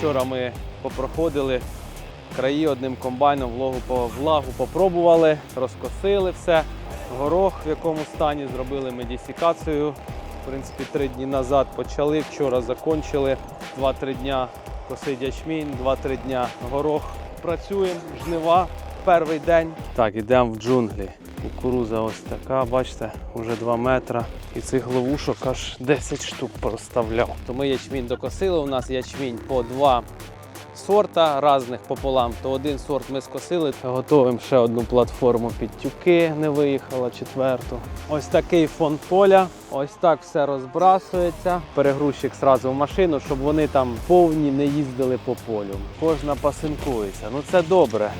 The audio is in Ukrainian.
Вчора ми попроходили краї одним комбайном, влагу, по, влагу попробували, розкосили все. Горох в якому стані зробили медісікацію. В принципі, три дні назад почали, вчора закончили. Два-три дня косить ячмінь, два-три дня горох. Працюємо, жнива, перший день. Так, йдемо в джунглі. Кукуруза ось така, бачите, вже 2 метри. І цих ловушок аж 10 штук проставляв. То ми ячмінь докосили. У нас ячмінь по два сорта різних пополам. То один сорт ми скосили. Готуємо ще одну платформу під тюки, не виїхала четверту. Ось такий фон поля. Ось так все розбрасується. Перегрузчик зразу в машину, щоб вони там повні не їздили по полю. Кожна пасинкується. Ну це добре.